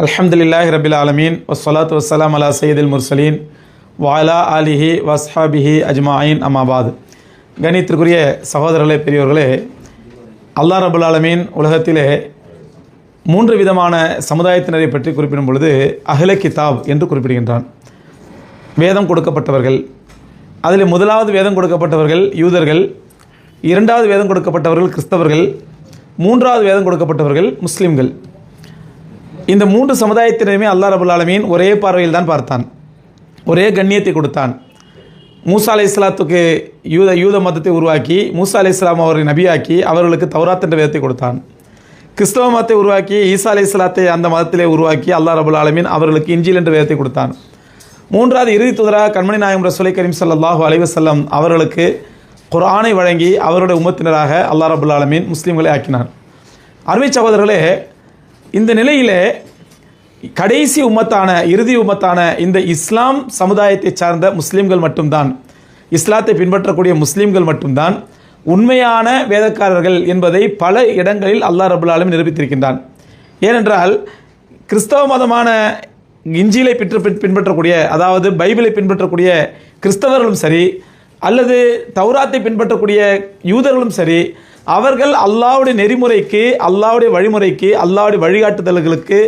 அலமதுல்லாஹ் ரபில் ஆலமீன் வசலாத் வசலாம் அலா சையதில் முர்சலீன் வாலா அலிஹி வஸ்ஹாபிஹி அஜ்மாயின் அமாபாத் கணித்திற்குரிய சகோதரர்களே பெரியவர்களே அல்லாஹ் ரபுல் ஆலமீன் உலகத்திலே மூன்று விதமான சமுதாயத்தினரை பற்றி குறிப்பிடும் பொழுது அஹ்ல கிதாப் என்று குறிப்பிடுகின்றான். வேதம் கொடுக்கப்பட்டவர்கள் அதில் முதலாவது வேதம் கொடுக்கப்பட்டவர்கள் யூதர்கள் இரண்டாவது வேதம் கொடுக்கப்பட்டவர்கள் கிறிஸ்தவர்கள் மூன்றாவது வேதம் கொடுக்கப்பட்டவர்கள் முஸ்லீம்கள். இந்த மூன்று சமுதாயத்தினருமே அல்லாஹ் ரபுல் ஆலமீன் ஒரே பார்வையில் தான் பார்த்தான். ஒரே கண்ணியத்தை கொடுத்தான். மூசா அலை இஸ்லாத்துக்கு யூத யூத மதத்தை உருவாக்கி மூசா அலை இஸ்லாம் அவரை நபியாக்கி அவர்களுக்கு தௌராத் என்ற வேதத்தை கொடுத்தான். கிறிஸ்தவ மதத்தை உருவாக்கி ஈசா அலை இஸ்லாத்தை அந்த மதத்திலே உருவாக்கி அல்லாஹ் ரபுல் ஆலமீன் அவர்களுக்கு இஞ்சில் என்ற வேதத்தை கொடுத்தான். மூன்றாவது இறுதி தூதராக கண்மணி நாயகம் ரசூலை கரீம் சல்லாஹூ அலைவசல்லம் அவர்களுக்கு குரானை வழங்கி அவருடைய உமத்தினராக அல்லாஹ் ரபுல் ஆலமீன் முஸ்லீம்களை ஆக்கினார். அருமை சகோதரர்களே இந்த நிலையிலே கடைசி உம்மத்தான இறுதி உம்மத்தான இந்த இஸ்லாம் சமுதாயத்தை சார்ந்த முஸ்லீம்கள் மட்டும்தான். இஸ்லாத்தை பின்பற்றக்கூடிய முஸ்லீம்கள் மட்டும்தான். உண்மையான வேதக்காரர்கள் என்பதை பல இடங்களில் அல்லாஹ் ரபுல்லாலும் நிரூபித்திருக்கின்றான். ஏனென்றால் கிறிஸ்தவ மதமான இஞ்சியிலை பின் பின்பற்றக்கூடிய அதாவது பைபிளை பின்பற்றக்கூடிய கிறிஸ்தவர்களும் சரி அல்லது தௌராத்தை பின்பற்றக்கூடிய யூதர்களும் சரி அவர்கள் அல்லாவுடைய நெறிமுறைக்கு அல்லாவுடைய வழிமுறைக்கு அல்லாவுடைய வழிகாட்டுதல்களுக்கு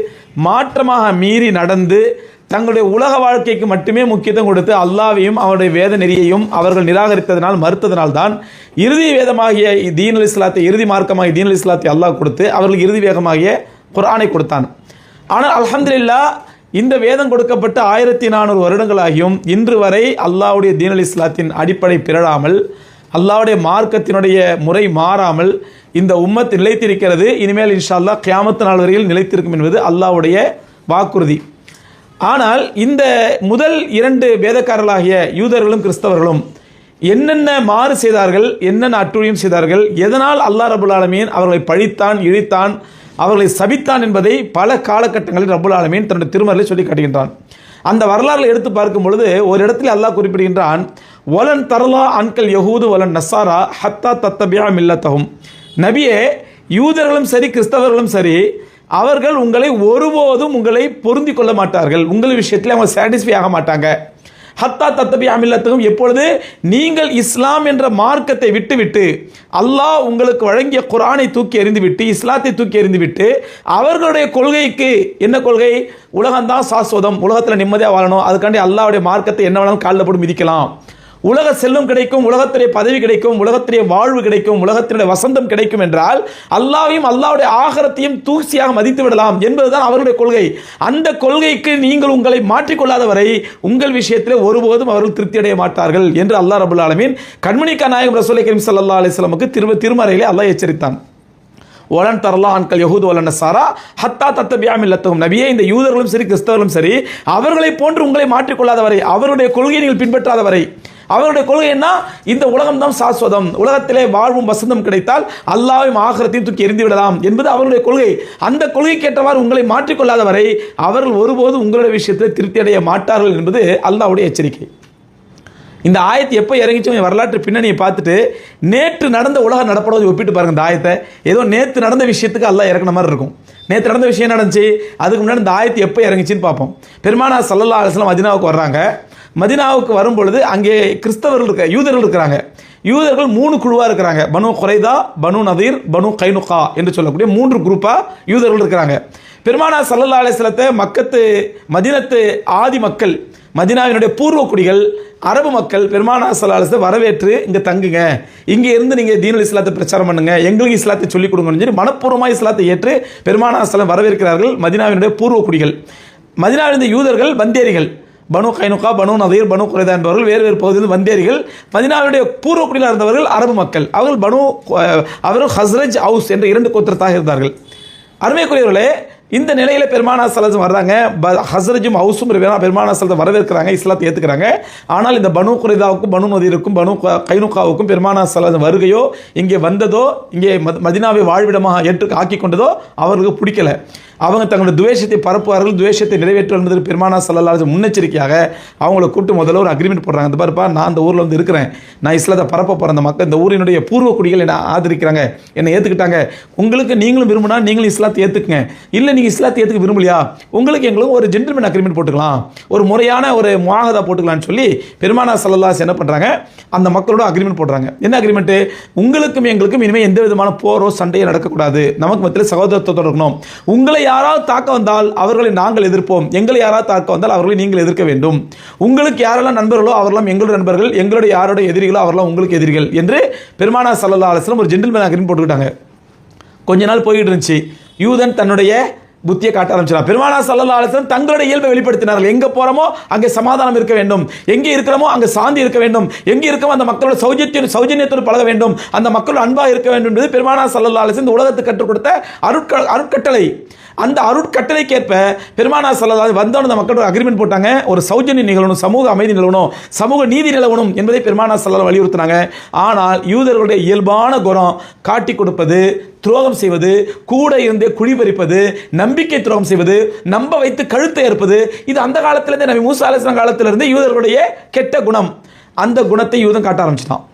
மாற்றமாக மீறி நடந்து தங்களுடைய உலக வாழ்க்கைக்கு மட்டுமே முக்கியத்துவம் கொடுத்து அல்லாவையும் அவருடைய வேத நெறியையும் அவர்கள் நிராகரித்ததனால் மறுத்ததனால் தான் இறுதி வேதமாகிய தீன் அலி இஸ்லாத்தை இறுதி மார்க்கமாகிய தீன் அலி இஸ்லாத்தை அல்லாஹ் கொடுத்து அவர்களுக்கு இறுதி வேகமாகிய குரானை கொடுத்தான். ஆனால் அலமதுல்லா இந்த வேதம் கொடுக்கப்பட்ட ஆயிரத்தி நானூறு வருடங்களாகியும் இன்று வரை அல்லாவுடைய தீன் அலி இஸ்லாத்தின் அடிப்படை பிறழாமல் அல்லாவுடைய மார்க்கத்தினுடைய முறை மாறாமல் இந்த உம்மத் நிலைத்திருக்கிறது. இனிமேல் இன்ஷா அல்லா கியாமத்து நாள் வரையில் நிலைத்திருக்கும் என்பது அல்லாவுடைய வாக்குறுதி. ஆனால் இந்த முதல் இரண்டு வேதக்காரர்களாகிய யூதர்களும் கிறிஸ்தவர்களும் என்னென்ன மாறு செய்தார்கள் என்னென்ன அட்டுழியம் செய்தார்கள் எதனால் அல்லாஹ் ரபுல் ஆலமீன் அவர்களை பழித்தான் இழித்தான் அவர்களை சபித்தான் என்பதை பல காலகட்டங்களில் ரபுல் ஆலமீன் தன்னுடைய திருமறையில் சொல்லி காட்டுகின்றான். அந்த வரலாறுகளை எடுத்து பார்க்கும் பொழுது ஒரு இடத்தில் அல்லாஹ் குறிப்பிடுகின்றான் ஒலன் தரலா அன்கல் யகூது ஒலன் நசாரா ஹத்தா தத்தபியா மில்லத்தகும் நபியே யூதர்களும் சரி கிறிஸ்தவர்களும் சரி அவர்கள் உங்களை ஒருபோதும் உங்களை பொருந்தி கொள்ள மாட்டார்கள். உங்கள் விஷயத்தில் அவங்க சாட்டிஸ்ஃபை ஆக மாட்டாங்க. ஹத்தா தத்தபி அமில்லத்துக்கும் எப்பொழுது நீங்கள் இஸ்லாம் என்ற மார்க்கத்தை விட்டுவிட்டு அல்லாஹ் உங்களுக்கு வழங்கிய குரானை தூக்கி எறிந்துவிட்டு இஸ்லாத்தை தூக்கி எறிந்துவிட்டு அவர்களுடைய கொள்கைக்கு என்ன கொள்கை? உலகம்தான் சாஸ்வதம். உலகத்தில் நிம்மதியாக வாழணும். அதுக்காண்டி அல்லாவுடைய மார்க்கத்தை என்ன வேணாலும் காலில் போட்டு மிதிக்கலாம். உலக செல்வம் கிடைக்கும் உலகத்திலே பதவி கிடைக்கும் உலகத்திலே வாழ்வு கிடைக்கும் உலகத்தினுடைய வசந்தம் கிடைக்கும் என்றால் அல்லாவையும் அல்லாவுடைய ஆகரத்தையும் தூசியாக மதித்து விடலாம் என்பதுதான் அவருடைய கொள்கை. அந்த கொள்கைக்கு நீங்கள் உங்களை மாற்றிக்கொள்ளாத வரை உங்கள் விஷயத்தில் ஒருபோதும் அவர்கள் திருப்தி அடைய மாட்டார்கள் என்று அல்லாஹ் ரபுல் ஆலமீன் கண்மணிக்கா நாயகம் ரசோலை கரீம் சல்லா அலிஸ்லாமுக்கு திரும்ப திருமறையிலே அல்லாஹ் எச்சரித்தான். ஒலன் தரலா அன்கல் யகுது ஒலன் சாரா ஹத்தா தத்தபியாம் இல்லத்தகும் நபியே இந்த யூதர்களும் சரி கிறிஸ்தவர்களும் சரி அவர்களை போன்று உங்களை மாற்றிக்கொள்ளாத வரை அவருடைய கொள்கையை நீங்கள் பின்பற்றாத வரை அவருடைய கொள்கை என்ன? இந்த உலகம் தான் சாஸ்வதம். உலகத்திலே வாழ்வும் வசந்தம் கிடைத்தால் அல்லாவையும் ஆகரத்தையும் தூக்கி எரிந்து விடலாம் என்பது அவருடைய கொள்கை. அந்த கொள்கைக்கு ஏற்றவாறு உங்களை மாற்றிக்கொள்ளாத வரை அவர்கள் ஒருபோதும் உங்களுடைய விஷயத்தில் திருப்தி அடைய மாட்டார்கள் என்பது அல்லாவுடைய எச்சரிக்கை. இந்த ஆயத்தை எப்போ இறங்கிச்சோம் வரலாற்று பின்னணியை பார்த்துட்டு நேற்று நடந்த உலக நடப்படவை ஒப்பிட்டு பாருங்க இந்த ஆயத்தை. ஏதோ நேற்று நடந்த விஷயத்துக்கு அல்லா இறக்குன மாதிரி இருக்கும். நேற்று நடந்த விஷயம் நடந்துச்சு? அதுக்கு முன்னாடி இந்த ஆயத்து எப்போ இறங்கிச்சின்னு பார்ப்போம். பெருமானா சல்லல்லா அலிஸ்லாம் மதினாவுக்கு வர்றாங்க. மதினாவுக்கு வரும்பொழுது அங்கே கிறிஸ்தவர்கள் இருக்க யூதர்கள் இருக்கிறாங்க. யூதர்கள் மூணு குழுவாக இருக்கிறாங்க. பனு குறைதா பனு நதீர் பனு கைனுகா என்று சொல்லக்கூடிய மூன்று குரூப்பாக யூதர்கள் இருக்கிறாங்க. பெருமானா சல்லல்லா அலிஸ்லத்தை மக்கத்து மதினத்து ஆதி மக்கள் மதினாவினுடைய பூர்வ குடிகள் அரபு மக்கள் பெருமானா சலாலத்தை வரவேற்று இங்கே தங்குங்க. இங்கே இருந்து நீங்கள் தீனல் இஸ்லாத்தை பிரச்சாரம் பண்ணுங்க. எங்களுக்கு இஸ்லாத்தை சொல்லிக் கொடுங்கன்னு சொல்லி மனப்பூர்வமாக இஸ்லாத்தை ஏற்று பெருமானா சலம் வரவேற்கிறார்கள் மதினாவினுடைய பூர்வ குடிகள். மதினாவிலிருந்த யூதர்கள் வந்தேரிகள் பனு கைனுகா பனு நதீர் பனு குறைதா என்பவர்கள் வேறு வேறு பகுதியில் வந்தேரிகள் மதினாவுடைய பூர்வ குடியில் இருந்தவர்கள் அரபு மக்கள். அவர்கள் பனு அவர்கள் ஹஸ்ரஜ் ஹவுஸ் என்ற இரண்டு கோத்திரத்தாக இருந்தார்கள். அருமைக்குரியவர்களே இந்த நிலையில் பெருமானா சலஜம் வர்றாங்க. ஹசரஜும் ஹவுஸும் பெருமானா சலத்தை வரவேற்கிறாங்க இஸ்லாத்தை ஏற்றுக்கிறாங்க ஆனால் இந்த பனு குரைதாவுக்கும் பனு நதீருக்கும் பனு கைனுக்காவுக்கும் பெருமானா சலஜம் வருகையோ இங்கே வந்ததோ இங்கே மதினாவை வாழ்விடமாக ஏற்று ஆக்கி கொண்டதோ அவர்களுக்கு பிடிக்கல. அவங்க தங்களோட துவேஷத்தை பரப்புவார்கள் துவேஷத்தை நிறைவேற்ற என்பதற்கு பெருமானா சல்லல்லாஹு முன்னெச்சரிக்கையாக அவங்கள கூட்டு முதல்ல ஒரு அக்ரிமெண்ட் போடுறாங்க. இந்த பாருப்பா நான் அந்த ஊரில் வந்து இருக்கிறேன். நான் இஸ்லாத்தை பரப்ப போகிற அந்த மக்கள் இந்த ஊரினுடைய பூர்வ குடிகள் என்னை ஆதரிக்கிறாங்க என்னை ஏற்றுக்கிட்டாங்க உங்களுக்கு நீங்களும் விரும்பினா நீங்களும் இஸ்லாத்தை ஏற்றுக்குங்க இல்லை நீங்கள் இஸ்லாத்தை ஏற்றுக்க விரும்பலையா? உங்களுக்கு எங்களுக்கும் ஒரு ஜென்டில்மேன் அக்ரிமெண்ட் போட்டுக்கலாம். ஒரு முறையான ஒரு முவாகதா போட்டுக்கலாம்னு சொல்லி பெருமானா சல்லல்லாஸ் என்ன பண்ணுறாங்க அந்த மக்களோட அக்ரிமெண்ட் போடுறாங்க. என்ன அக்ரிமெண்ட்டு உங்களுக்கும் எங்களுக்கும் இனிமேல் எந்த விதமான போரோ சண்டையோ நடக்கக்கூடாது. நமக்கு மத்தியில் சகோதரத்தை இருக்கணும். உங்களை யாராவது தாக்க வந்தால் அவர்களை நாங்கள் எதிர்ப்போம். எங்களை யாராவது தாக்க வந்தால் அவர்களை நீங்கள் எதிர்க்க வேண்டும். உங்களுக்கு யாரெல்லாம் நண்பர்களோ அவரெல்லாம் எங்களுடைய நண்பர்கள் எங்களுடைய யாரோட எதிரிகளோ அவரெல்லாம் உங்களுக்கு எதிரிகள் என்று பெருமானா சல்லா அலுவலம் ஒரு ஜென்டில்மேன் அக்ரிமெண்ட் போட்டுக்கிட்டாங்க. கொஞ்ச நாள் போயிட்டு இருந்துச்சு. யூதன் தன்னுடைய புத்தியை காட்ட ஆரம்பிச்சிடலாம் பெருமானா சல்லா அலிஸ்லாம் தங்களுடைய இயல்பை வெளிப்படுத்தினார்கள். எங்கே போகிறோமோ அங்கே சமாதானம் இருக்க வேண்டும். எங்கே இருக்கிறோமோ அங்கே சாந்தி இருக்க வேண்டும். எங்கே இருக்கமோ அந்த மக்களோட சௌஜத்திய சௌஜன்யத்தோடு பழக வேண்டும். அந்த மக்களோட அன்பாக இருக்க வேண்டும் என்பது பெருமானா சல்லா அலிஸ்லாம் இந்த உலகத்துக்கு கற்றுக் கொடுத்த அருட்க அருட்கட்டளை. அந்த அருட்கட்டளைக்கேற்ப பெருமானா சல்லா வந்தோன்னு அந்த மக்களோட அக்ரிமெண்ட் போட்டாங்க. ஒரு சௌஜன்யம் நிகழணும் சமூக அமைதி நிலவணும் சமூக நீதி நிலவணும் என்பதை பெருமானா சல்லா வலியுறுத்தினாங்க. ஆனால் யூதர்களுடைய இயல்பான குணம் காட்டி கொடுப்பது துரோகம் செய்வது கூட இருந்து குழிபறிப்பது நம்பிக்கை துரோகம் செய்வது நம்ப வைத்து கழுத்தை ஏற்பது இது அந்த காலத்திலிருந்தே நபி மூசா அலிஸ்லாம் காலத்திலிருந்து யூதர்களுடைய கெட்ட குணம். அந்த குணத்தை யூதன் காட்ட ஆரம்பிச்சிட்டான்.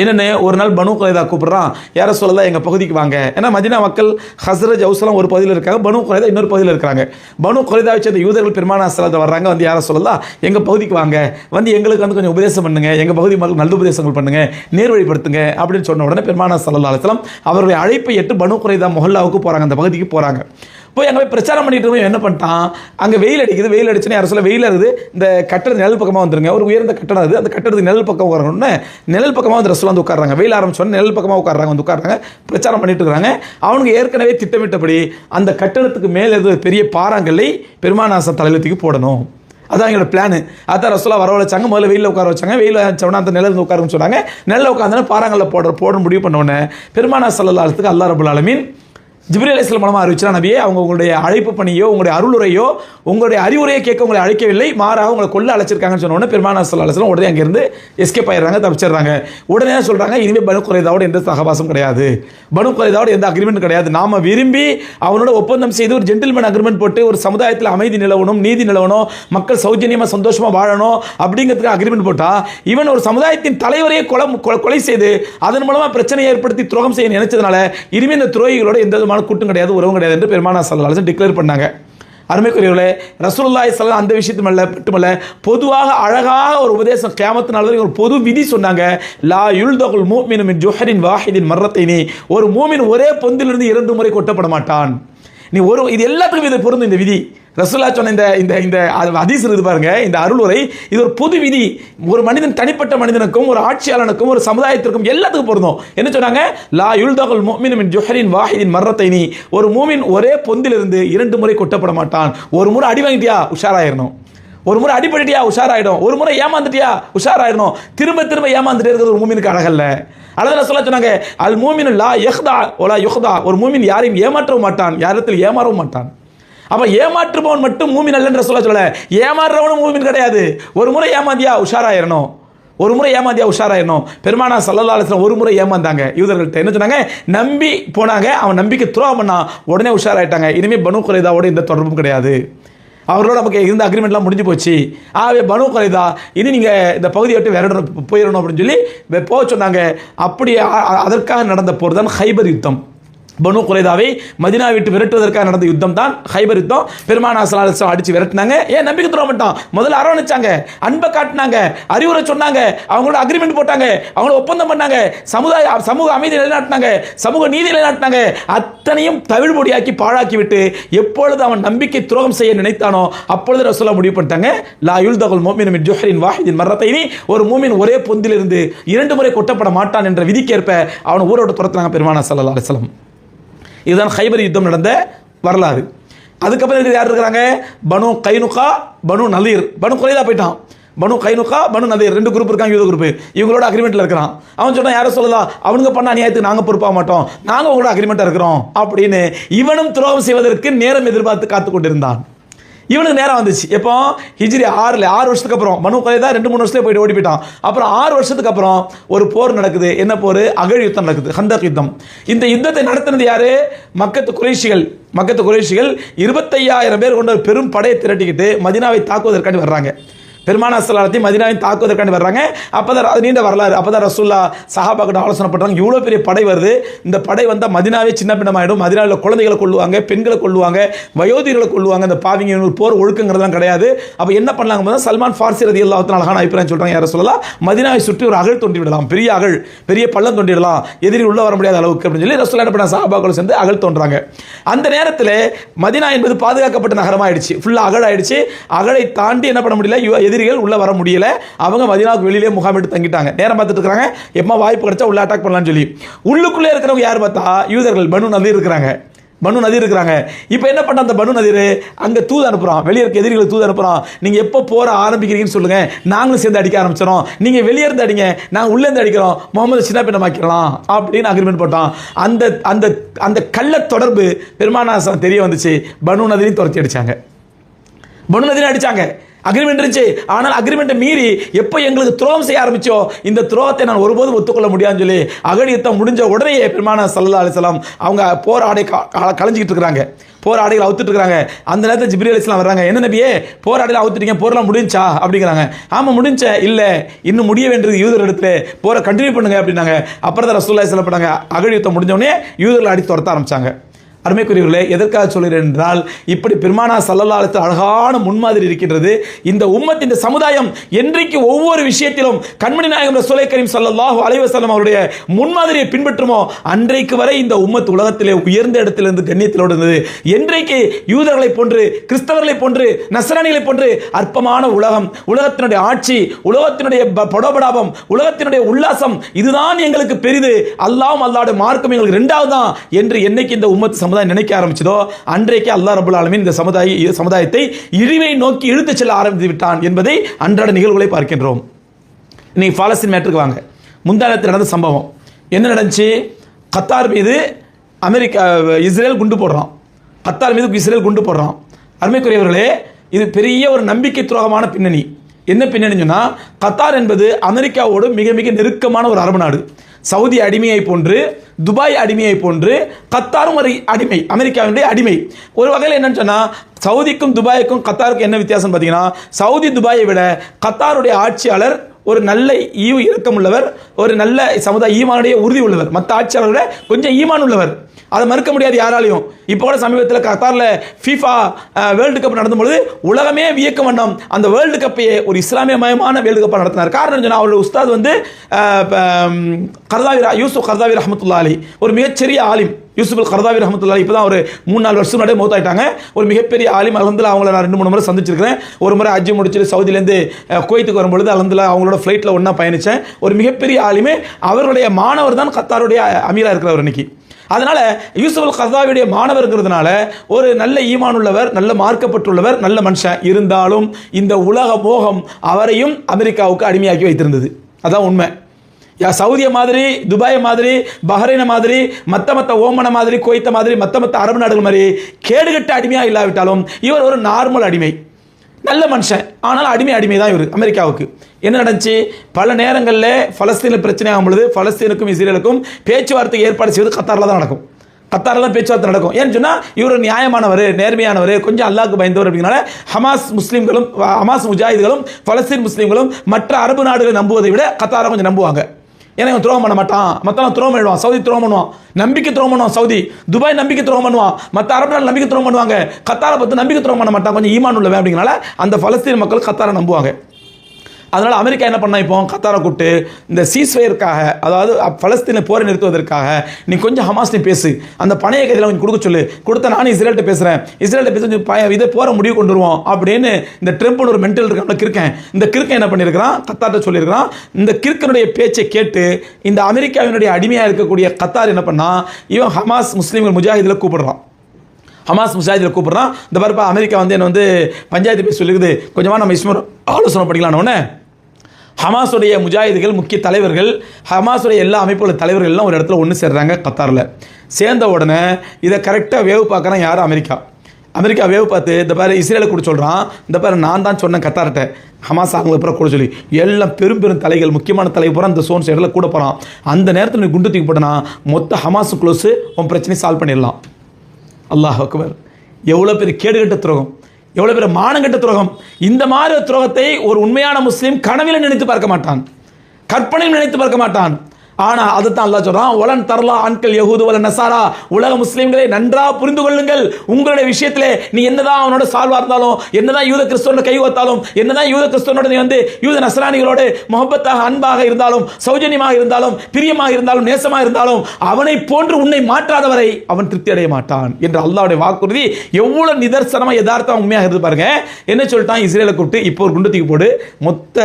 என்னென்ன ஒரு நாள் பனு குறைதா கூப்பிட்றான்? யார சொல்லலாம் எங்கள் பகுதிக்கு வாங்க. ஏன்னா மதினா மக்கள் ஹஸ்ரஜ் ஹவுஸ்லாம் ஒரு பகுதியில் இருக்காங்க பனு குறைதா இன்னொரு பகுதியில் இருக்கிறாங்க. பனு குறைதா வச்சு அந்த யூதர்கள் பெருமான ஸ்தலத்தை வர்றாங்க வந்து யார சொல்லலாம் எங்கள் பகுதிக்கு வாங்க. வந்து எங்களுக்கு வந்து கொஞ்சம் உபதேசம் பண்ணுங்க எங்கள் பகுதி மக்கள் நல்ல உபதேசங்கள் பண்ணுங்க நேர்வழிப்படுத்துங்க அப்படின்னு சொன்ன உடனே பெருமான சல்லா அலுவலம் அவருடைய அழைப்பை எட்டு பனு குறைதா மொஹல்லாவுக்கு போகிறாங்க அந்த பகுதிக்கு போகிறாங்க போய் அங்கே போய் பிரச்சாரம் பண்ணிட்டு இருக்கவன் என்ன பண்ணிட்டான்? அங்கே வெயில் அடிக்குது வெயில் அடிச்சுன்னு யாரும் சொல்ல வெயில் இருக்குது இந்த கட்டடத்து நிழல் பக்கமாக வந்துருங்க. ஒரு உயர்ந்த கட்டடம் அது. அந்த கட்டடத்துக்கு நிழல் பக்கம் உட்காரணும்னு நிழல் பக்கமாக வந்து ரசூல் வந்து உட்காராங்க வெயில் ஆரம்பிச்சோன்னு நிழல் பக்கமாக உட்காராங்க வந்து உட்காராங்க பிரச்சாரம் பண்ணிட்டு இருக்காங்க. அவனுக்கு ஏற்கனவே திட்டமிட்டபடி அந்த கட்டடத்துக்கு மேலே பெரிய பாறாங்கல்லை பெருமானாசம் தலைவத்துக்கு போடணும். அதான் எங்களோட பிளான் அதான் ரசோலா வரவழைச்சாங்க முதல்ல வெயிலில் உட்கார வச்சாங்க. வெயில் வச்சவொடனே அந்த நிலந்து உட்காருன்னு சொன்னாங்க. நெல்ல உட்காந்தோன்னே பாறாங்கல்ல போடுற போட முடிவு பண்ண பெருமானா சல்லல்லாத்துக்கு அல்லா ரபுல் ஆலமீன் ஜிப்ரி அலிஸ்லாம் மூலமாக அறிவிச்சா நபியே அவங்க உங்களுடைய அழைப்பு பணியோ உங்களுடைய அருளுரையோ உங்களுடைய அறிவுரையை கேட்க உங்களை அழைக்கவில்லை. மாறாக உங்களை கொல்ல அழைச்சிருக்காங்கன்னு சொன்ன உடனே அலிஸ்லாம் உடனே அங்கேருந்து எஸ்கேப் ஆயிடுறாங்க தப்பிச்சிடுறாங்க. உடனே சொல்கிறாங்க இனிமேல் பனு குறைதாவோட எந்த சகவாசம் கிடையாது. பனு குறைதாவோட எந்த அக்ரிமெண்ட் கிடையாது. நாம விரும்பி அவனோட ஒப்பந்தம் செய்து ஒரு ஜென்டில்மேன் அக்ரிமெண்ட் போட்டு ஒரு சமுதாயத்தில் அமைதி நிலவணும் நீதி நிலவணும் மக்கள் சௌஜன்யமாக சந்தோஷமாக வாழணும் அப்படிங்கிறதுக்கு அக்ரிமெண்ட் போட்டால் இவன் ஒரு சமுதாயத்தின் தலைவரையே கொலை- கொலை செய்து அதன் மூலமாக பிரச்சனையை ஏற்படுத்தி துரோகம் செய்ய நினைச்சதுனால இனிமேல் இந்த துரோகிகளோட எந்த விதமான கூட்டம் கிடையாது உறவும் கிடையாது என்று பெருமானா சல்லாஹ் டிக்ளேர் பண்ணாங்க. அருமைக்குரியவர்களே ரசூல்லாய் சல்லா அந்த விஷயத்து மேல மட்டுமல்ல பொதுவாக அழகாக ஒரு உபதேசம் கியாமத்து நாள் ஒரு பொது விதி சொன்னாங்க. லா யுல் தகுல் மின் ஜுஹரின் வாஹிதின் மர்ரத்தைனி. ஒரு மூமின் ஒரே பொந்திலிருந்து இரண்டு முறை கொட்டப்பட மாட்டான். நீ ஒரு இது எல்லாத்துக்கும் இது பொருந்தும் இந்த விதி. ரசூல்லா சொன்ன இந்த இந்த இந்த ஹதீஸ் இருக்குது பாருங்க. இந்த அருளுரை இது ஒரு பொது விதி. ஒரு மனிதன் தனிப்பட்ட மனிதனுக்கும் ஒரு ஆட்சியாளனுக்கும் ஒரு சமுதாயத்திற்கும் எல்லாத்துக்கும் பொருந்தும். என்ன சொன்னாங்க? லா யுல்தகுல் மோமின் மின் ஜுஹரின் வாஹிதின் மர்ரத்தைனி. ஒரு மூமின் ஒரே பொந்திலிருந்து இரண்டு முறை கொட்டப்பட மாட்டான். ஒரு முறை அடி வாங்கிட்டியா? உஷாராயிரணும். ஒரு முறை அடிபட்டுட்டியா? உஷாராயிடும். ஒரு முறை ஏமாந்துட்டியா? உஷாராயிடணும் திரும்ப திரும்ப ஏமாந்துட்டே இருக்கிறது ஒரு மூமினுக்கு அழகல்ல. அழகில் சொல்ல சொன்னாங்க அல் மூமின் லா யஹ்தா ஒலா யுஹ்தா. ஒரு மூமின் யாரையும் ஏமாற்றவும் மாட்டான். யாரிடத்தில் ஏமாறவும் மாட்டான். அப்ப ஏமாற்றுபவன் மட்டும் மூமின் அல்லன்ற சொல்ல சொல்ல ஏமாறுறவனும் மூமின் கிடையாது. ஒரு முறை ஏமாந்தியா உஷாராயிரணும். ஒரு முறை ஏமாந்தியா உஷாராயிரணும். பெருமானா சல்லல்லா அலிஸ்லாம் ஒரு முறை ஏமாந்தாங்க. யூதர்கள்ட்ட என்ன சொன்னாங்க? நம்பி போனாங்க. அவன் நம்பிக்கை துரோகம் பண்ணா உடனே உஷாராயிட்டாங்க. இனிமேல் பனு குறைதாவோட எந்த தொடர்பும் கிடையாது. அவர்களோட நமக்கு இருந்த அக்ரிமெண்ட்லாம் முடிஞ்சு போச்சு. ஆகவே பனு குறைதா இனி நீங்கள் இந்த பகுதியை விட்டு வேற போயிடணும் அப்படின்னு சொல்லி போக சொன்னாங்க. அப்படி அதற்காக நடந்த போர் தான் ஹைபர் யுத்தம். பனு குறைதாவை மதினா விட்டு விரட்டுவதற்காக நடந்த யுத்தம் தான் ஹைபர் யுத்தம். பெருமானா சலாஹம் அடிச்சு விரட்டினாங்க. ஏன் நம்பிக்கை துரோக மாட்டான் முதல்ல அரவணைச்சாங்க. அன்பை காட்டினாங்க. அறிவுரை சொன்னாங்க. அவங்களோட அக்ரிமெண்ட் போட்டாங்க. அவங்களோட ஒப்பந்தம் பண்ணாங்க. சமுதாய சமூக அமைதி நிலைநாட்டினாங்க. சமூக நீதி நிலைநாட்டினாங்க. அத்தனையும் தவிழ்மொழியாக்கி பாழாக்கி விட்டு எப்பொழுது அவன் நம்பிக்கை துரோகம் செய்ய நினைத்தானோ அப்பொழுது ரசூலா முடிவு பண்ணிட்டாங்க. லா யுல் தகுல் மோமின் ஜோஹரின் ஜுஹரின் வாஹிதின் மரத்தைனி ஒரு மூமின் ஒரே பொந்திலிருந்து இரண்டு முறை கொட்டப்பட மாட்டான் என்ற விதிக்கேற்ப அவனை ஊரோட துரத்துனாங்க பெருமானா சல்லா அலிஸ்லாம். இதுதான் ஹைபர் யுத்தம் நடந்த வரலாறு. அதுக்கப்புறம் இருக்கிற யார் இருக்கிறாங்க? பனு கைனுகா பனு நலீர் பனு குறைதா போயிட்டான். பனு கைனுகா பனு நதீர் ரெண்டு குரூப் இருக்காங்க யூத குரூப் இவங்களோட அக்ரிமெண்ட்ல இருக்கிறான். அவன் சொன்னா யாரும் சொல்லலாம் அவனுங்க பண்ண அநியாயத்துக்கு நாங்க பொறுப்பாக மாட்டோம். நாங்க உங்களோட அக்ரிமெண்ட்டா இருக்கிறோம். அப்படின்னு இவனும் துரோகம் செய்வதற்கு நேரம் எதிர்பார்த்து காத்து கொண்டிருந்தான் இவனுக்கு நேரம் வந்துச்சு. எப்போ? ஹிஜ்ரி ஆறில் ஆறு வருஷத்துக்கு அப்புறம். மனு தான் ரெண்டு மூணு வருஷத்துல போயிட்டு ஓடி போயிட்டான் அப்புறம் ஆறு வருஷத்துக்கு அப்புறம் ஒரு போர் நடக்குது. என்ன போர்? அகழ் யுத்தம் நடக்குது. ஹந்தக் யுத்தம். இந்த யுத்தத்தை நடத்தினது யாரு? மக்கத்து குறைஷிகள். மக்கத்து குறைஷிகள் இருபத்தையாயிரம் பேர் கொண்ட பெரும் படையை திரட்டிக்கிட்டு மதினாவை தாக்குவதற்காண்டி வர்றாங்க. பெருமான அஸ்லாத்தையும் மதினாவையும் தாக்குவதற்காண்டி வர்றாங்க. அப்பதான் நீண்ட வரலாறு. அப்பதான் ரசூல்லா சஹாபாக்கிட்ட ஆலோசனை பண்றாங்க. இவ்வளோ பெரிய படை வருது. இந்த படை வந்தால் மதினாவே சின்ன பின்னமாயிடும் மதினாவில் குழந்தைகளை கொள்ளுவாங்க பெண்களை கொள்ளுவாங்க வயோதிகளை கொள்ளுவாங்க இந்த பாவிங்க போர் ஒழுக்கங்கிறதெல்லாம் கிடையாது. அப்போ என்ன பண்ணலாங்க? போது சல்மான் ஃபார்சி ரதி அல்லாஹத்தின் அழகான அபிப்பிராயம் சொல்றாங்க யார சொல்லலாம் மதினாவை சுற்றி ஒரு அகழ் தோண்டி விடலாம். பெரிய அகழ் பெரிய பள்ளம் தோண்டி விடலாம். எதிரி உள்ள வர முடியாத அளவுக்கு அப்படின்னு சொல்லி ரசூல்லா என்ன பண்ண சஹாபாக்கள் சேர்ந்து அகழ் தோன்றாங்க. அந்த நேரத்தில் மதினா என்பது பாதுகாக்கப்பட்ட நகரமாயிடுச்சு. ஃபுல்லாக அகழ் ஆயிடுச்சு அகழை தாண்டி என்ன பண்ண முடியல? யு- எதிரிகள் உள்ள வர முடியல. அவங்க மதினாவுக்கு வெளியிலே முகாமிட்டு தங்கிட்டாங்க. நேரம் பார்த்துட்டு இருக்காங்க எப்போ வாய்ப்பு கிடைச்சா உள்ள அட்டாக் பண்ணலாம்னு சொல்லி. உள்ளுக்குள்ளே இருக்கிறவங்க யார் பார்த்தா? யூதர்கள். பனு நதி இருக்கிறாங்க. பனு நதி இருக்கிறாங்க. இப்போ என்ன பண்ண அந்த பனு நதிர் அங்கே தூது அனுப்புகிறோம் வெளியே இருக்க எதிரிகளை தூது அனுப்புகிறோம் நீங்கள் எப்போ போகிற ஆரம்பிக்கிறீங்கன்னு சொல்லுங்கள் நாங்களும் சேர்ந்து அடிக்க ஆரம்பிச்சிடும் நீங்கள் வெளியே இருந்து அடிங்க. நாங்கள் உள்ளேருந்து அடிக்கிறோம். முகமது சின்ன பின்னமாக்கிடலாம் அப்படின்னு அக்ரிமெண்ட் போட்டோம் அந்த அந்த அந்த கள்ள தொடர்பு பெருமானாசம் தெரிய வந்துச்சு. பனு நதிரையும் துரத்தி அடிச்சாங்க. பனு அடித்தாங்க அக்ரிமெண்ட் இருந்துச்சு. ஆனால் அக்ரிமெண்ட்டை மீறி எப்போ எங்களுக்கு துரோகம் செய்ய ஆரம்பிச்சோ இந்த துரோகத்தை நான் ஒருபோதும் ஒத்துக்கொள்ள முடியாதுன்னு சொல்லி அகழியத்தம் முடிஞ்ச உடனே பெருமான சல்லா அலிஸ்லாம் அவங்க போர் ஆடை க- களைஞ்சிக்கிட்டு இருக்கிறாங்க. போர் ஆடைகள் அவுத்துட்டு இருக்காங்க அந்த நேரத்தில் ஜிப்ரி அலிஸ்லாம் வர்றாங்க. என்ன நபியே போர் ஆடையில் அவுத்துட்டீங்க போர்லாம் முடிஞ்சா? அப்படிங்கிறாங்க. ஆமாம் முடிஞ்ச இல்லை. இன்னும் முடிய வேண்டியது யூதர் இடத்துல. போரை கண்டினியூ பண்ணுங்க அப்படின்னாங்க. அப்புறம் தான் ரசூல்லா சொல்ல அகழி யுத்தம் முடிஞ்சோடனே யூதர்களை அடித்து துரத்த ஆரம்பிச்சாங்க. அருமைக்குரியவர்களே எதற்காக சொல்கிறேன் என்றால் இப்படி பெருமானா சல்லல்லாலத்தில் அழகான முன்மாதிரி இருக்கின்றது. இந்த உம்மத் இந்த சமுதாயம் என்றைக்கு ஒவ்வொரு விஷயத்திலும் கண்மணி நாயகம் ரசூலை கரீம் சல்லாஹூ அலைவசல்லம் அவருடைய முன்மாதிரியை பின்பற்றுமோ அன்றைக்கு வரை இந்த உம்மத் உலகத்திலே உயர்ந்த இடத்திலிருந்து கண்ணியத்திலோடு இருந்தது. என்றைக்கு யூதர்களைப் போன்று கிறிஸ்தவர்களைப் போன்று நசராணிகளைப் போன்று அற்பமான உலகம் உலகத்தினுடைய ஆட்சி உலகத்தினுடைய படபடாபம் படோபடாபம் உலகத்தினுடைய உல்லாசம் இதுதான் எங்களுக்கு பெரிது. அல்லாவும் அல்லாட மார்க்கம் எங்களுக்கு ரெண்டாவது தான் என்று என்னைக்கு இந்த உம்மத் சமுதாயம் நினைக்க ஆரம்பிச்சதோ அன்றைக்கே அல்லாஹ் ரபுல் ஆலமின் இந்த சமுதாய சமுதாயத்தை இழிவை நோக்கி இழுத்துச் செல்ல ஆரம்பித்து விட்டான் என்பதை அன்றாட நிகழ்வுகளை பார்க்கின்றோம். இன்னைக்கு பாலஸ்தீன் மேட்டருக்கு வாங்க. முந்தானத்தில் நடந்த சம்பவம். என்ன நடந்துச்சு? கத்தார் மீது அமெரிக்கா இஸ்ரேல் குண்டு போடுறான். கத்தார் மீது இஸ்ரேல் குண்டு போடுறான். அருமைக்குரியவர்களே இது பெரிய ஒரு நம்பிக்கை துரோகமான பின்னணி. என்ன பின்னணி சொன்னால் கத்தார் என்பது அமெரிக்காவோடு மிக மிக நெருக்கமான ஒரு அரபு நாடு. சவுதி அடிமையை போன்று துபாய் அடிமையை போன்று கத்தாரும் ஒரு அடிமை அமெரிக்காவினுடைய அடிமை. ஒரு வகையில் என்னன்னு சொன்னா சவுதிக்கும் துபாய்க்கும் கத்தாருக்கும் என்ன வித்தியாசம் பார்த்தீங்கன்னா சவுதி துபாயை விட கத்தாருடைய ஆட்சியாளர் ஒரு நல்ல ஈவு இரக்கம் உள்ளவர் ஒரு நல்ல சமுதாய ஈமானுடைய உறுதி உள்ளவர். மற்ற ஆட்சியாளரை விட கொஞ்சம் ஈமான் உள்ளவர். அதை மறுக்க முடியாது யாராலையும். இப்போ கூட சமீபத்தில் கத்தாரில் ஃபீஃபா வேர்ல்டு கப் நடந்தும்பொழுது உலகமே வியக்க வண்ணம் அந்த வேர்ல்டு கப்பையே ஒரு இஸ்லாமிய மயமான வேர்ல்டு கப்பாக நடத்தினார். காரணம் சொன்னால் அவருடைய உஸ்தாத் வந்து அஹ், கர்தாவி யூசுப் கர்தாவி ரஹமத்துல்லா அலி ஒரு மிகச்சிறிய ஆலிம். யூசுப் அல் கர்தாவி ரஹமத்துல்லா இப்போ தான் ஒரு மூணு நாலு வருஷம் முன்னாடியே மௌத்தாயிட்டாங்க. ஒரு மிகப்பெரிய ஆலிம். அலந்தில் அவங்கள நான் ரெண்டு மூணு முறை சந்திச்சிருக்கிறேன். ஒரு முறை அஜி முடிச்சுட்டு சவுதியிலேருந்து குவைத்துக்கு வரும்பொழுது அலந்துல அவங்களோட ஃப்ளைட்டில் ஒன்றா பயணித்தேன் ஒரு மிகப்பெரிய ஆலிமே அவருடைய மாணவர் தான் கத்தாருடைய அமீராக இருக்கிறவர் இன்னைக்கு. அதனால யூசுப் அல் கர்தாவுடைய ஒரு நல்ல ஈமான் உள்ளவர் நல்ல மார்க்கப்பட்டுள்ளவர் நல்ல மனுஷன் இருந்தாலும் இந்த உலக மோகம் அவரையும் அமெரிக்காவுக்கு அடிமையாக்கி வைத்திருந்தது. அதான் உண்மை. யா சவுதியை மாதிரி துபாய் மாதிரி பஹ்ரைனை மாதிரி மற்ற மற்ற ஓமனை மாதிரி குவைத்த மாதிரி மற்ற மற்ற அரபு நாடுகள் மாதிரி கேடுகட்ட அடிமையாக இல்லாவிட்டாலும் இவர் ஒரு நார்மல் அடிமை. நல்ல மனுஷன். ஆனால் அடிமை அடிமை தான் இவர் அமெரிக்காவுக்கு. என்ன நடந்துச்சு? பல நேரங்களில் பலஸ்தீனில் பிரச்சனை ஆகும் பொழுது பலஸ்தீனுக்கும் இஸ்ரேலுக்கும் பேச்சுவார்த்தை ஏற்பாடு செய்வது கத்தாரில் தான் நடக்கும். கத்தாரில் தான் பேச்சுவார்த்தை நடக்கும். ஏன்னு சொன்னால் இவர் நியாயமானவர் நேர்மையானவர் கொஞ்சம் அல்லாஹ்க்கு பயந்தவர் அப்படிங்கிறனால ஹமாஸ் முஸ்லீம்களும் ஹமாஸ் முஜாஹிதுகளும் பலஸ்தீன் முஸ்லீம்களும் மற்ற அரபு நாடுகளை நம்புவதை விட கத்தாரை கொஞ்சம் நம்புவாங்க. ஏன்னா இவன் துரோகம் பண்ண மாட்டான். மற்றவன் துரோகம் பண்ணிடுவான். சவுதி துரோகம் பண்ணுவான். நம்பிக்கை துரோகம் பண்ணுவான் சவுதி. துபாய் நம்பிக்கை துரோகம் பண்ணுவான். மற்ற அரபு நாள் நம்பிக்கை துரோகம் பண்ணுவாங்க. கத்தாரை பற்றி நம்பிக்கை துரோகம் பண்ண மாட்டான். கொஞ்சம் ஈமான் உள்ளவன் அப்படிங்கனால அந்த பலஸ்தீன் மக்கள் கத்தாரை நம்புவாங்க. அதனால் அமெரிக்கா என்ன பண்ணால் இப்போ? கத்தாரை கூப்பிட்டு இந்த சீஸ்வயருக்காக அதாவது பலஸ்தீனை போரை நிறுத்துவதற்காக நீ கொஞ்சம் ஹமாஸ் நீ பேசு. அந்த பணைய கதையில் கொஞ்சம் கொடுக்க சொல்லு. கொடுத்த நானும் இஸ்ரேல்கிட்ட பேசுகிறேன் இஸ்ரேல்கிட்ட பேச கொஞ்சம் இதை போற முடிவு கொண்டு வருவோம் அப்படின்னு இந்த ட்ரம்ப்னு ஒரு மென்டல் இருக்கான் கிருக்கேன் இந்த கிறுக்கன் என்ன பண்ணியிருக்கிறான்? கத்தார்கிட்ட சொல்லியிருக்கிறான். இந்த கிறுக்கனுடைய பேச்சை கேட்டு இந்த அமெரிக்காவினுடைய அடிமையாக இருக்கக்கூடிய கத்தார் என்ன பண்ணால் இவன் ஹமாஸ் முஸ்லீம்கள் முஜாஹிதில் கூப்பிடுறான். ஹமாஸ் முசாஹிதில் கூப்பிட்றான். இந்த பாருப்பா அமெரிக்கா வந்து என்ன வந்து பஞ்சாயத்து பேச சொல்லிருக்குது கொஞ்சமாக நம்ம இஸ்மர் ஆலோசனை பண்ணிக்கலாம்னு உடனே. ஹமாஸுடைய முஜாஹிதுகள் முக்கிய தலைவர்கள் ஹமாஸுடைய எல்லா அமைப்புகள் தலைவர்கள் எல்லாம் ஒரு இடத்துல ஒன்று சேர்றாங்க கத்தாரில். சேர்ந்த உடனே இதை கரெக்டாக வேவு பார்க்குறான் யார்? அமெரிக்கா. அமெரிக்கா வேவ் பார்த்து இந்த பாரு இஸ்ரேலை கூட சொல்கிறான் இந்த பாரு நான் தான் சொன்னேன் கத்தார்கிட்ட. ஹமாஸ் அவங்களை அப்புறம் கூட சொல்லி எல்லாம் பெரும் பெரும் தலைகள் முக்கியமான தலை பூரா அந்த சோன் சைடில் கூட போகிறான் அந்த நேரத்தில் நீ குண்டு தூக்கி போட்டனா மொத்த ஹமாஸு க்ளோஸு உன் பிரச்சனையை சால்வ் பண்ணிடலாம். அல்லாஹ் அக்பர். எவ்வளோ பெரிய கேடுகட்ட துரோகம். எவ்வளோ பெரிய மானங்கட்ட துரோகம். இந்த மாதிரி துரோகத்தை ஒரு உண்மையான முஸ்லீம் கனவில் நினைத்து பார்க்க மாட்டான். கற்பனையில் நினைத்து பார்க்க மாட்டான். ஆனா அதுதான் அல்லாஹ் சொல்றான் ஒலன் தரலா ஆண்கள் யகுது வல நசாரா. உலக முஸ்லீம்களை நன்றா புரிந்து கொள்ளுங்கள். உங்களுடைய விஷயத்திலே நீ என்னதான் அவனோட சால்வா இருந்தாலும் என்னதான் யூத கிறிஸ்தவனோட கை வைத்தாலும் என்னதான் யூத கிறிஸ்தவனோட நீ வந்து யூத நசராணிகளோடு முகப்பத்தாக அன்பாக இருந்தாலும் சௌஜன்யமாக இருந்தாலும் பிரியமாக இருந்தாலும் நேசமாக இருந்தாலும் அவனை போன்று உன்னை மாற்றாதவரை அவன் திருப்தி அடைய மாட்டான் என்று அல்லாவுடைய வாக்குறுதி எவ்வளவு நிதர்சனமா யதார்த்தம் உண்மையாக இருந்து பாருங்க. என்ன சொல்லிட்டான்? இஸ்ரேலை கூப்பிட்டு இப்போ ஒரு குண்டு தூக்கி போடு. மொத்த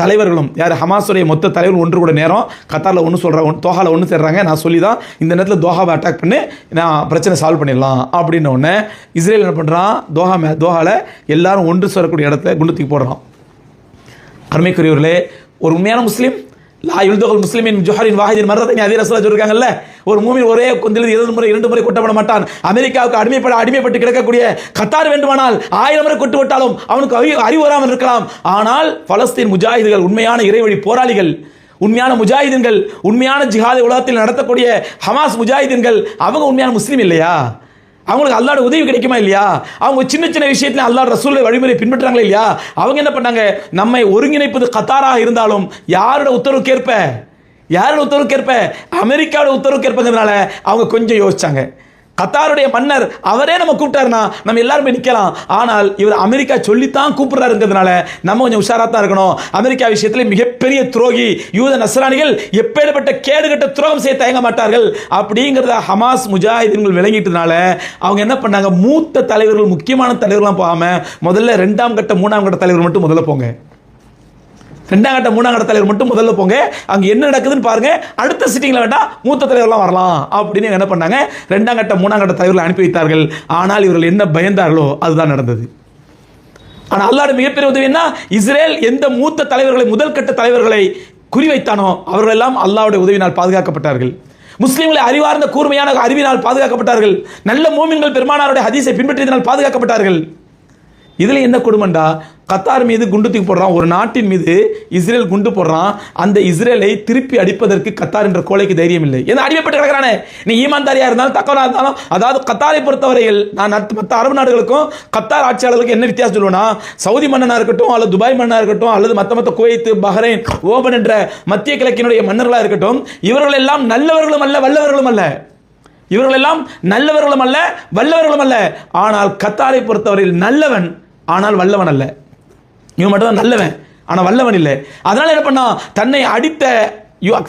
தலைவர்களும் யார் ஹமாஸுடைய மொத்த தலைவர்கள் ஒன்று கூட நேரம் கத்தாரில் ஒன்று சொல்கிறாங்க தோஹாவில் ஒன்று சேர்றாங்க. நான் சொல்லி தான் இந்த நேரத்தில் தோஹாவை அட்டாக் பண்ணி நான் பிரச்சனை சால்வ் பண்ணிடலாம் அப்படின்ன உடனே இஸ்ரேல் என்ன பண்ணுறான் தோஹா மே தோஹாவில் எல்லாரும் ஒன்று சேரக்கூடிய இடத்துல குண்டு தூக்கி போடுறான். அருமைக்குரியவர்களே ஒரு உண்மையான முஸ்லீம் லா யுல்தகுல் முஸ்லிமின் ஜுஹரின் வாஹிதின் மரத்தை அதே ரசூலா சொல்லிருக்காங்கல்ல. ஒரு மூமின் ஒரே கொந்தில் இரண்டு முறை இரண்டு முறை கொட்டப்பட மாட்டான். அமெரிக்காவுக்கு அடிமைப்பட அடிமைப்பட்டு கிடக்கக்கூடிய கத்தார் வேண்டுமானால் ஆயிரம் முறை கொட்டு விட்டாலும் அவனுக்கு அறிவு அறிவு வராமல் இருக்கலாம். ஆனால் பலஸ்தீன் முஜாஹிதுகள் உண்மையான இறைவழி போராளிகள் உண்மையான முஜாஹிதீன்கள் உண்மையான ஜிஹாதை உலகத்தில் நடத்தக்கூடிய ஹமாஸ் முஜாஹிதீன்கள் அவங்க உண்மையான முஸ்லீம் இல்லையா? அவங்களுக்கு அல்லாட உதவி கிடைக்குமா இல்லையா? அவங்க சின்ன சின்ன விஷயத்துல அல்லாட ரசூலை வழிமுறை பின்பற்றுறாங்களா இல்லையா? அவங்க என்ன பண்ணாங்க? நம்மை ஒருங்கிணைப்பது கத்தாராக இருந்தாலும் யாரோட உத்தரவுக்கேற்ப? யாரோட உத்தரவுக்கேற்ப? அமெரிக்காவோட உத்தரவுக்கேற்பங்கிறதுனால அவங்க கொஞ்சம் யோசிச்சாங்க. கத்தாருடைய மன்னர் அவரே நம்ம கூப்பிட்டாருன்னா நம்ம எல்லாருமே நிற்கலாம் ஆனால் இவர் அமெரிக்கா சொல்லித்தான் கூப்பிடுறாருங்கிறதுனால நம்ம கொஞ்சம் உஷாராக தான் இருக்கணும். அமெரிக்கா விஷயத்தில் மிகப்பெரிய துரோகி யூத நசரானிகள் எப்பேற்பட்ட கேடுகட்ட துரோகம் செய்ய தயங்க மாட்டார்கள் அப்படிங்கிறத ஹமாஸ் முஜாஹிதீன்கள் விளங்கிட்டதுனால அவங்க என்ன பண்ணாங்க? மூத்த தலைவர்கள் முக்கியமான தலைவர்கள்லாம் போகாமல் முதல்ல ரெண்டாம் கட்ட மூணாம் கட்ட தலைவர் மட்டும் முதல்ல போங்க. ரெண்டாம் கட்ட மூணாம் கட்ட தலைவர் மட்டும் முதல்ல போங்க. அங்க என்ன நடக்குதுன்னு பாருங்க. அடுத்த சிட்டிங்ல வேண்டாம் மூத்த தலைவர்லாம் வரலாம் அப்படின்னு என்ன பண்ணாங்க. ரெண்டாம் கட்ட மூணாம் கட்ட தலைவர்களை அனுப்பி வைத்தார்கள். ஆனால் இவர்கள் என்ன பயந்தார்களோ அதுதான் நடந்தது. ஆனால் அல்லாட மிகப்பெரிய உதவி என்ன? இஸ்ரேல் எந்த மூத்த தலைவர்களை முதல் கட்ட தலைவர்களை குறிவைத்தானோ அவர்கள் எல்லாம் அல்லாவுடைய உதவினால் பாதுகாக்கப்பட்டார்கள். முஸ்லீம்களை அறிவார்ந்த கூர்மையான அறிவினால் பாதுகாக்கப்பட்டார்கள். நல்ல மூமின்கள் பெருமானாருடைய ஹதீஸை பின்பற்றியதனால் பாதுகாக்கப்பட்டார்கள். இதில் என்ன கொடுமண்டா? கத்தார் மீது குண்டு தூக்கி போடுறான். ஒரு நாட்டின் மீது இஸ்ரேல் குண்டு போடுறான். அந்த இஸ்ரேலை திருப்பி அடிப்பதற்கு கத்தார் என்ற கோலைக்கு தைரியம் இல்லை ஏன்னா அடிமைப்பட்டு கிடக்கிறானே. நீ ஈமான்தாரியா இருந்தாலும் தக்கவனா இருந்தாலும் அதாவது கத்தாரை பொறுத்தவரையில் நான் மற்ற அரபு நாடுகளுக்கும் கத்தார் ஆட்சியாளர்களுக்கு என்ன வித்தியாசம் சொல்லுவேன்னா சவுதி மன்னனா இருக்கட்டும் அல்லது துபாய் மன்னனா இருக்கட்டும் அல்லது மற்ற மற்ற குவைத்து பஹ்ரைன் ஓபன் என்ற மத்திய கிழக்கினுடைய மன்னர்களாக இருக்கட்டும் இவர்கள் எல்லாம் நல்லவர்களும் அல்ல வல்லவர்களும் அல்ல. இவர்கள் எல்லாம் நல்லவர்களும் அல்ல வல்லவர்களும் அல்ல. ஆனால் கத்தாரை பொறுத்தவரையில் நல்லவன் ஆனால் வல்லவன் அல்ல. இவன் மட்டும் தான் நல்லவன். ஆனால் வல்லவன் இல்லை. அதனால என்ன பண்ணான்? தன்னை அடித்த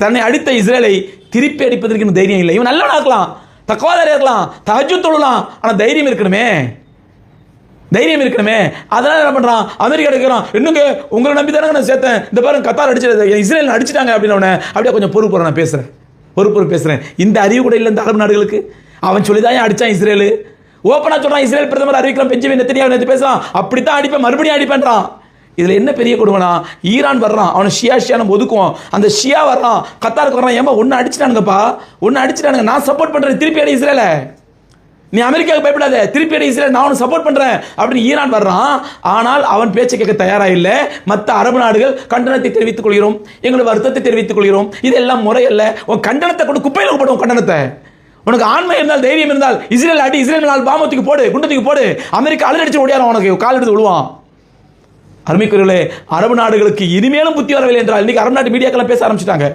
தன்னை அடித்த இஸ்ரேலை திருப்பி அடிப்பதற்கு தைரியம் இல்லை. இவன் நல்லவனாக இருக்கலாம். தக்குவாதாரியா இருக்கலாம். தகஜு தொழலாம். ஆனால் தைரியம் இருக்கணுமே. தைரியம் இருக்கணுமே. அதனால என்ன பண்றான்? அமெரிக்கா எடுக்கிறான். இன்னுங்க உங்களை நம்பி தானே நான் சேர்த்தேன். இந்த பாருங்க கத்தார் அடிச்சு இஸ்ரேல் அடிச்சிட்டாங்க அப்படின்னு உடனே அப்படியே கொஞ்சம் பொறுப்பு நான் பேசுறேன். பொறுப்பு பேசுகிறேன் பேசுறேன். இந்த அறிவு கூட இல்லை இந்த அரபு நாடுகளுக்கு. அவன் சொல்லிதான் அடிச்சான் இஸ்ரேலு? ஓப்பனா சொல்றான் இஸ்ரேல் பிரதமர் அறிவிக்கலாம் பெஞ்சமின் நெத்தனியாக நேற்று பேசலாம் அப்படித்தான் அடிப்பேன் மறுபடியும் அடிப்பேன்றான். இதில் என்ன பெரிய கொடுமைனா ஈரான் வர்றான் அவனை ஷியா ஷியான ஒதுக்குவான். அந்த ஷியா வர்றான் கத்தாருக்கு வர்றான் ஏமா ஒன்று அடிச்சிட்டானுங்கப்பா ஒன்று அடிச்சிட்டானுங்க நான் சப்போர்ட் பண்ணுறேன் திருப்பி அடி இஸ்ரேலை. நீ அமெரிக்காவுக்கு பயப்படாத திருப்பி அடி இஸ்ரேல் நான் உனக்கு சப்போர்ட் பண்ணுறேன் அப்படின்னு ஈரான் வர்றான். ஆனால் அவன் பேச்சை கேட்க தயாராக இல்லை. மற்ற அரபு நாடுகள் கண்டனத்தை தெரிவித்துக் கொள்கிறோம் எங்களோட வருத்தத்தை தெரிவித்துக் கொள்கிறோம். இதெல்லாம் முறையல்ல உன் கண்டனத்தை கொண்டு குப்பையில் போடும் உன் கண்டனத்தை. உனக்கு ஆண்மை இருந்தால் தைரியம் இருந்தால் இஸ்ரேல் அடி இஸ்ரேல் நாள் பாமத்துக்கு போடு குண்டத்துக்கு போடு. அமெரிக்கா அலடிச்சு ஓடியாரும் உனக்கு கால் எடுத்து விழுவான். அருமைக்குரியவர்களே அரபு நாடுகளுக்கு இனிமேலும் புத்தி வரவில்லை என்றால் இன்றைக்கி அரபு நாட்டு மீடியாக்களை பேச ஆரம்பிச்சிட்டாங்க.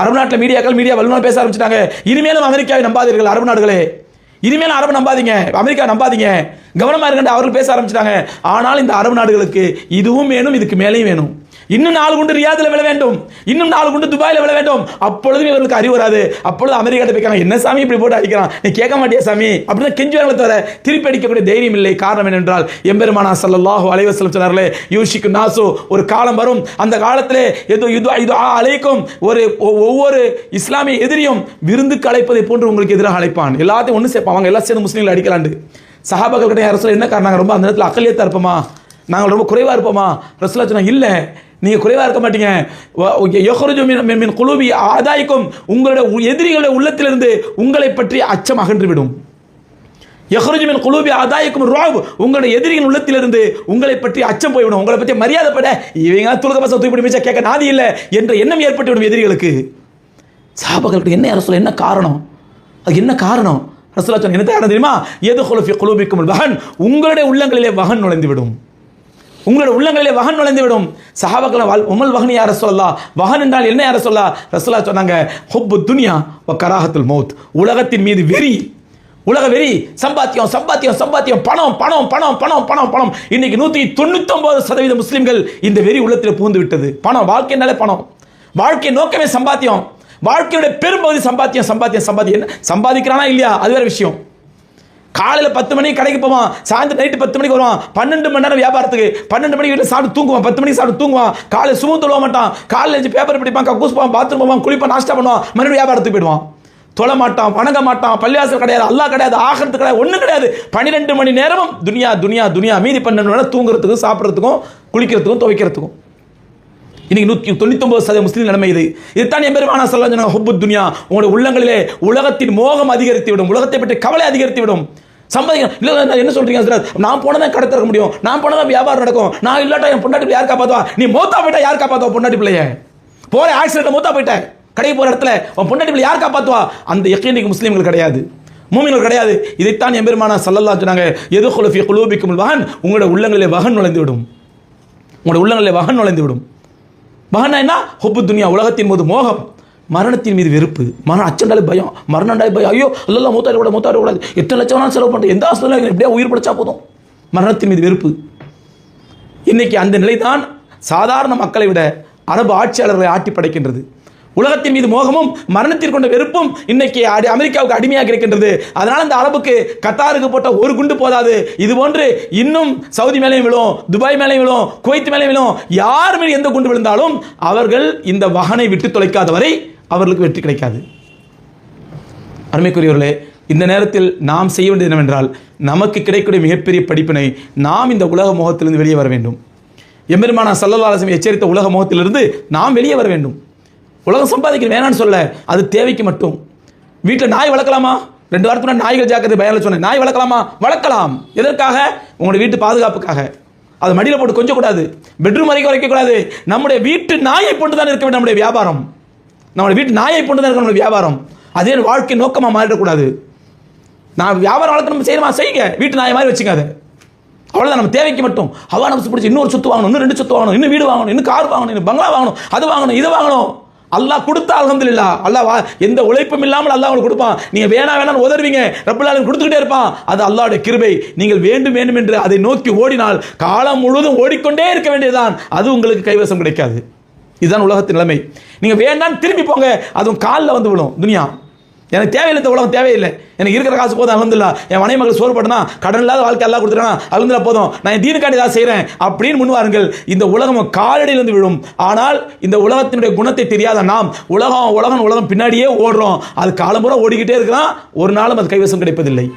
அரபு நாட்டில் மீடியாக்கள் மீடியா வல்லுநர் பேச ஆரம்பிச்சிட்டாங்க. இனிமேலும் அமெரிக்காவை நம்பாதீர்கள் அரபு நாடுகளே. இனிமேல் அரபு நம்பாதீங்க அமெரிக்கா நம்பாதீங்க. கவனமாக இருக்கின்ற அவர்கள் பேச ஆரம்பிச்சிட்டாங்க. ஆனால் இந்த அரபு நாடுகளுக்கு இதுவும் வேணும் இதுக்கு மேலேயும் வேணும். இன்னும் நாலு குண்டு ரியாதில் விழ வேண்டும். இன்னும் நாலு குண்டு துபாயில் விழ வேண்டும். அப்பொழுதும் இவர்களுக்கு அறிவு வராது. அப்பொழுது அமெரிக்காட்ட போய்க்காங்க என்ன சாமி இப்படி போட்டு அடிக்கிறான்? நீ கேட்க மாட்டியா சாமி? அப்படின்னு கெஞ்சுவார்களை தவிர திருப்பி அடிக்கக்கூடிய தைரியம் இல்லை. காரணம் என்னென்றால் எம்பெருமானா ஸல்லல்லாஹு அலைவசலம் சொன்னார்களே யூஷிக்கு நாசு ஒரு காலம் வரும். அந்த காலத்திலே எது இது இது அழைக்கும் ஒரு ஒ- ஒவ்வொரு இஸ்லாமிய எதிரியும் விருந்துக்கு அழைப்பதை போன்று உங்களுக்கு எதிராக அழைப்பான். எல்லாத்தையும் ஒன்று சேர்ப்பான். அவங்க எல்லாம் சேர்ந்து முஸ்லீம்களை அடிக்கலாண்டு. சஹாபாக்கள் கிட்ட அரசு என்ன காரணம்? நாங்கள் ரொம்ப அந்த நேரத்தில் அக்கலியத்தான் இருப்போமா? நாங்கள் ரொம்ப குறைவாக இருப்போமா? ரசூலா சொன்னாங்க இல்லை. நீங்கள் குறைவாக இருக்க மாட்டீங்க. வ- மின் மின் மின் ஆதாய்க்கும் உங்களுடைய உ- எதிரிகளுடைய உள்ளத்திலிருந்து உங்களை பற்றி அச்சம் அகன்றுவிடும். யஹ்ருஜுமின் குலூபி ஆதாயக்கும் ராவ் உங்களுடைய எதிரியின் உள்ளத்திலிருந்து உங்களை பற்றி அச்சம் போய்விடும். உங்களை பற்றி மரியாதைப்பட இவங்க துலக பசங்க தூக்கி பிடிச்சா கேட்க நாதி இல்லை என்ற எண்ணம் ஏற்பட்டுவிடும் எதிரிகளுக்கு. சாபகர்களுக்கு என்ன அரசு என்ன காரணம்? அது என்ன காரணம்? ரசூலா சொன்ன என்ன காரணம் தெரியுமா? எது குலஃபி குலூபிக்கும் வகன் உங்களுடைய உள்ளங்களிலே வகன் நுழைந்து விடும் உங்களோட உள்ளங்களிலே வகன் நுழைந்துவிடும். விடும் சஹாபக்கள் உமல் வகன் யார சொல்லா வகன் என்றால் என்ன யார சொல்லா ரசோல்லா சொன்னாங்க ஹொப்பு துனியா வ மௌத். உலகத்தின் மீது வெறி உலக வெறி சம்பாத்தியம் சம்பாத்தியம் சம்பாத்தியம் பணம் பணம் பணம் பணம் பணம் பணம். இன்னைக்கு நூற்றி தொண்ணூத்தொம்பது சதவீத முஸ்லீம்கள் இந்த வெறி உள்ளத்தில் பூந்து விட்டது. பணம் வாழ்க்கைனாலே பணம். வாழ்க்கை நோக்கமே சம்பாத்தியம். வாழ்க்கையுடைய பெரும்பகுதி சம்பாத்தியம் சம்பாத்தியம் சம்பாத்தியம் என்ன? சம்பாதிக்கிறானா இல்லையா? அது வேற விஷயம். காலையில் பத்து மணிக்கு கடைக்கு போவான் சாயந்தரம் நைட்டு பத்து மணிக்கு வருவான். பன்னெண்டு மணி நேரம் வியாபாரத்துக்கு. பன்னெண்டு மணிக்கு வீட்டில் சாப்பிட்டு தூங்குவான். பத்து மணிக்கு சாப்பிட்டு தூங்குவான். காலையில் சுமம் தொழுவ மாட்டான். காலையில் எழுந்து பேப்பர் படிப்பான் கக்கூஸ் போவான் பாத்ரூம் போவான் குளிப்பான் நாஷ்டா பண்ணுவான். மறுபடியும் வியாபாரத்துக்கு போயிடுவான். தொழ மாட்டான் வணங்க மாட்டான். பள்ளிவாசல் கிடையாது அல்லா கிடையாது ஆகிறது கிடையாது ஒன்றும் கிடையாது. பன்னிரெண்டு மணி நேரமும் துனியா துனியா துனியா. மீதி பன்னெண்டு மணி தூங்குறதுக்கும் சாப்பிட்றதுக்கும் குளிக்கிறதுக்கும் துவைக்கிறதுக்கும். இன்னைக்கு நூற்றி தொண்ணூத்தொம்பது சதவீத முஸ்லீம் நிலைமை இது. இதுதான் என் பெருமானா சொல்ல சொன்னாங்க ஹுப்பு துனியா. உங்களுடைய உள்ளங்களிலே உலகத்தின் மோகம் அதிகரித்து விடும் உலகத்தை பற்றி கவலை அதிகரித்து விடும் சம்பாதிக்கணும் இல்லை என்ன சொல்றீங்க சார் நான் போனதான் கடை திறக்க முடியும். நான் போனதான் வியாபாரம் நடக்கும். நான் இல்லாட்டா என் பொண்டாட்டி யார் காப்பாத்துவா? நீ மூத்தா போயிட்டா யார் காப்பாத்துவா பொண்டாட்டி பிள்ளைய? போற ஆக்சிடென்ட் மூத்தா போயிட்டேன் கடை போற இடத்துல உன் பொண்டாட்டி பிள்ளை யார் காப்பாத்துவா? அந்த யக்கீனிக்கு முஸ்லீம்கள் கிடையாது. மூமின்கள் கிடையாது. இதைத்தான் என் பெருமான சல்லல்லா சொன்னாங்க எது குலஃபி குலூபிக்கும் வகன் உங்களோட உள்ளங்களில் வகன் நுழைந்து விடும் உங்களோட உள்ளங்களிலே வகன் நுழைந்து விடும் மகனா என்ன? ஹொப்பு துனியா உலகத்தின் போது மோகம். மரணத்தின் மீது வெறுப்பு. மரணம் அச்சண்டாலே பயம். மரணண்டாலே பயம். ஐயோ அல்லா மூத்தாடி கூட மூத்தாடி கூடாது எத்தனை லட்சம் வேணாலும் செலவு பண்ணுறேன் எந்த ஹாஸ்பிட்டலும் எப்படியா உயிர் படைச்சா போதும். மரணத்தின் மீது வெறுப்பு. இன்னைக்கு அந்த நிலை தான் சாதாரண மக்களை விட அரபு ஆட்சியாளர்களை ஆட்டி படைக்கின்றது. உலகத்தின் மீது மோகமும் மரணத்திற்கு கொண்ட வெறுப்பும் இன்னைக்கு அடி அமெரிக்காவுக்கு அடிமையாக இருக்கின்றது. அதனால் அந்த அரபுக்கு கத்தாருக்கு போட்ட ஒரு குண்டு போதாது. இது போன்று இன்னும் சவுதி மேலேயும் விழும் துபாய் மேலேயும் விழும் குவைத் மேலேயும் விழும் யார் மேலே எந்த குண்டு விழுந்தாலும் அவர்கள் இந்த வகனை விட்டு தொலைக்காத வரை அவர்களுக்கு வெற்றி கிடைக்காது. அருமைக்குரியவர்களே இந்த நேரத்தில் நாம் செய்ய வேண்டியது என்னவென்றால் நமக்கு கிடைக்கக்கூடிய மிகப்பெரிய படிப்பினை நாம் இந்த உலக முகத்திலிருந்து வெளியே வர வேண்டும். எம்பெருமானா சல்லல்லா எச்சரித்த உலக முகத்திலிருந்து நாம் வெளியே வர வேண்டும். உலகம் சம்பாதிக்க வேணான்னு சொல்ல அது தேவைக்கு மட்டும். வீட்டில் நாய் வளர்க்கலாமா? ரெண்டு வாரத்துக்கு நாய்கள் ஜாக்கிரதை பயனில் சொன்னேன். நாய் வளர்க்கலாமா? வளர்க்கலாம். எதற்காக? உங்களுடைய வீட்டு பாதுகாப்புக்காக. அது மடியில் போட்டு கொஞ்சம் கூடாது பெட்ரூம் வரைக்கும் வைக்கக்கூடாது. நம்முடைய வீட்டு நாயை போட்டு தான் இருக்க வேண்டும் நம்முடைய வியாபாரம். நம்மளோட வீட்டு நாயை கொண்டு தான் இருக்கணும் வியாபாரம். அதே வாழ்க்கை நோக்கமாக மாறிடக்கூடாது. நான் வியாபாரம் வளர்த்து நம்ம செய்யணுமா? செய்யுங்க. வீட்டு நாயை மாதிரி வச்சுக்காது. அவ்வளோதான் நம்ம தேவைக்கு மட்டும். அவ்வளோ நமக்கு பிடிச்சி இன்னொரு சொத்து வாங்கணும் இன்னும் ரெண்டு சொத்து வாங்கணும் இன்னும் வீடு வாங்கணும் இன்னும் கார் வாங்கணும் இன்னும் பங்களா வாங்கணும் அது வாங்கணும் இது வாங்கணும். அல்லாஹ் கொடுத்தா அல்ஹம்துலில்லாஹ். அல்லாஹ் வா எந்த உழைப்பும் இல்லாமல் அல்லாஹ் உங்களுக்கு கொடுப்பான். நீங்கள் வேணா வேணாம்னு உதறுவீங்க. ரப்பல் கொடுத்துக்கிட்டே இருப்பான். அது அல்லாவுடைய கிருபை. நீங்கள் வேண்டும் வேண்டும் என்று அதை நோக்கி ஓடினால் காலம் முழுவதும் ஓடிக்கொண்டே இருக்க வேண்டியதுதான். அது உங்களுக்கு கைவசம் கிடைக்காது. இதுதான் உலகத்தின் நிலைமை. நீங்கள் வேண்டாம் திரும்பி போங்க. அதுவும் காலில் வந்து விடும் துனியா. எனக்கு தேவையில்லை இந்த உலகம் தேவையில்லை. எனக்கு இருக்கிற காசு போதும் அலந்துல்லா என் மனை மகள் சோறுபடுனா கடன் இல்லாத வாழ்க்கை எல்லாம் கொடுத்துருனா அலந்துல போதும். நான் என் தீனுக்காண்டி தான் செய்கிறேன் அப்படின்னு முன்வாருங்கள். இந்த உலகம் காலடியிலிருந்து விழும். ஆனால் இந்த உலகத்தினுடைய குணத்தை தெரியாத நாம் உலகம் உலகம் உலகம் பின்னாடியே ஓடுறோம். அது காலம்புறம் ஓடிக்கிட்டே இருக்கிறான் ஒரு நாளும் அது கைவசம் கிடைப்பதில்லை.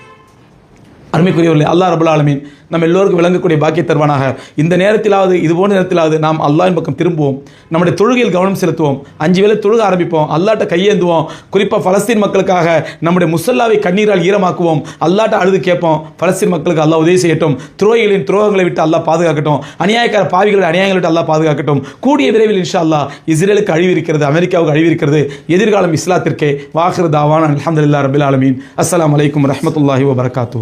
அருமைக்குரியவர்களே அல்லாஹ் ரபுல் ஆலமீன் நம்ம எல்லோருக்கும் விளங்கக்கூடிய பாக்கிய தருவானாக. இந்த நேரத்திலாவது இது போன்ற நேரத்திலாவது நாம் அல்லாவின் பக்கம் திரும்புவோம். நம்முடைய தொழுகையில் கவனம் செலுத்துவோம். அஞ்சு வேளை தொழுக ஆரம்பிப்போம். அல்லாட்ட கையேந்துவோம். குறிப்பாக பலஸ்தீன் மக்களுக்காக நம்முடைய முசல்லாவை கண்ணீரால் ஈரமாக்குவோம். அல்லாட்ட அழுது கேட்போம். பலஸ்தீன் மக்களுக்கு அல்லாஹ் உதவி செய்யட்டும். துரோகிகளின் துரோகங்களை விட்டு அல்லாஹ் பாதுகாக்கட்டும். அநியாயக்கார பாவிகளுடைய அநியாயங்களை விட்டு அல்லாஹ் பாதுகாக்கட்டும். கூடிய விரைவில் இன்ஷா அல்லாஹ் இஸ்ரேலுக்கு அழிவு இருக்கிறது அமெரிக்காவுக்கு அழிவு இருக்கிறது. எதிர்காலம் இஸ்லாத்திற்கே. வாஹிர் தாவான் அலமதுல்லா ரபில் ஆலமீன். அஸ்லாம் வலைக்கம் ரஹ்மத்துல்லாஹி வபர்காத்தூ